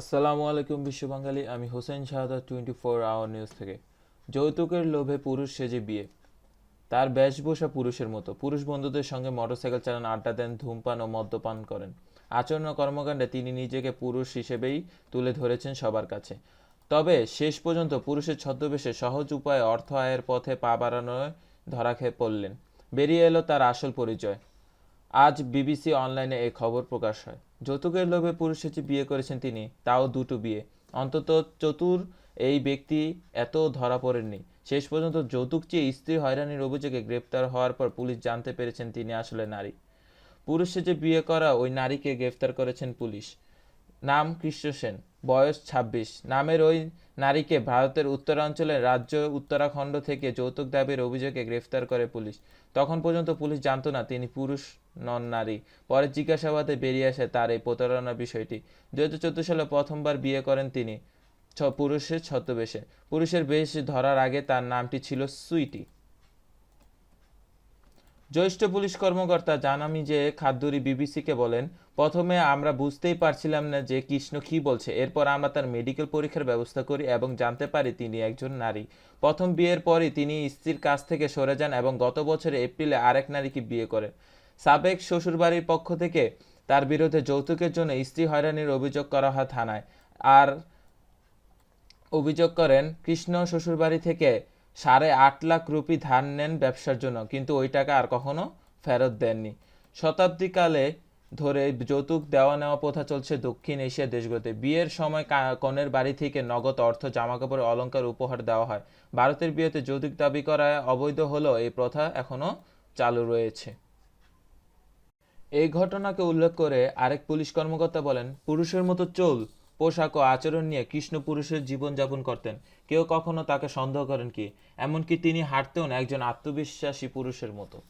আসসালামু আলাইকুম বিশ্ব বাঙালি, আমি হোসেন শাহাদা টোয়েন্টি ফোর আওয়ার নিউজ থেকে। যৌতুকের লোভে পুরুষ সেজে বিয়ে। তার বেশভূষা পুরুষের মতো। পুরুষ বন্ধুদের সঙ্গে মোটরসাইকেল চালান, আড্ডা দেন, ধূমপান ও মদ্যপান করেন। আচরণ কর্মকাণ্ডে তিনি নিজেকে পুরুষ হিসেবেই তুলে ধরেছেন সবার কাছে। তবে শেষ পর্যন্ত পুরুষের ছদ্মবেশে সহজ উপায়ে অর্থ আয়ের পথে পা বাড়ানোয় ধরা খেয়ে পড়লেন। বেরিয়ে এলো তার আসল পরিচয়। আজ বিবিসি অনলাইনে এই খবর প্রকাশ হয়। যৌতুকের লোভে পুরুষের চেয়ে বিয়ে করেছেন তিনি, তাও দুটো বিয়ে। অন্তত চতুর এই ব্যক্তি এত ধরা পড়েননি। শেষ পর্যন্ত যৌতুক চেয়ে স্ত্রী হয়রানির অভিযোগে গ্রেপ্তার হওয়ার পর পুলিশ জানতে পেরেছেন তিনি আসলে নারী। পুরুষের যে বিয়ে করা, ওই নারীকে গ্রেফতার করেছেন পুলিশ। নাম কৃষ্ণ সেন, বয়স ২৬ নামের ওই নারীকে ভারতের উত্তরাঞ্চলের রাজ্য উত্তরাখণ্ড থেকে যৌতুক দাবির অভিযোগে গ্রেফতার করে পুলিশ। তখন পর্যন্ত পুলিশ জানত না তিনি পুরুষ নন নারী পরে জিজ্ঞাসাবাদে বেরিয়ে আসে তার এই প্রতারণার বিষয়টি। দু হাজার সালে প্রথমবার বিয়ে করেন তিনি পুরুষের ছদ্মবেশে। পুরুষের বেশ ধরার আগে তার নামটি ছিল সুইটি। জ্যেষ্ঠ পুলিশ কর্মকর্তা জানামি যে খাদ্দুরি বিবিসিকে বলেন, প্রথমে আমরা বুঝতেই পারছিলাম না যে কৃষ্ণ কি বলছে। এরপর আমরা তার মেডিকেল পরীক্ষার ব্যবস্থা করি এবং জানতে পারি তিনি একজন নারী। প্রথম বিয়ের পরই তিনি স্ত্রীর কাছ থেকে সরে যান এবং গত বছরে এপ্রিলে আরেক নারীকে বিয়ে করেন। সাবেক শ্বশুরবাড়ির পক্ষ থেকে তার বিরুদ্ধে যৌতুকের জন্য স্ত্রী হয়রানির অভিযোগ করা হয় থানায়। আর অভিযোগ করেন, কৃষ্ণ শ্বশুরবাড়ি থেকে সাড়ে আট লাখ রুপি ধার নেন ব্যবসার জন্য, কিন্তু ওই টাকা আর কখনো ফেরত দেননি। শতাব্দীকালে ধরে যৌতুক দেওয়া নেওয়া প্রথা চলছে দক্ষিণ এশিয়া দেশগুলোতে। বিয়ের সময় কনের বাড়ি থেকে নগদ অর্থ জামাকাপড় অলংকার উপহার দেওয়া হয়। ভারতের বিয়েতে যৌতুক দাবি করা অবৈধ হলেও এই প্রথা এখনও চালু রয়েছে। এই ঘটনাকে উল্লেখ করে আরেক পুলিশ কর্মকর্তা বলেন, পুরুষের মতো চোল, পোশাক ও আচরণ নিয়ে কৃষ্ণ পুরুষের জীবনযাপন করতেন। কেউ কখনো তাকে সন্দেহ করেন কি? এমনকি তিনি হাঁটতেন একজন আত্মবিশ্বাসী পুরুষের মতো।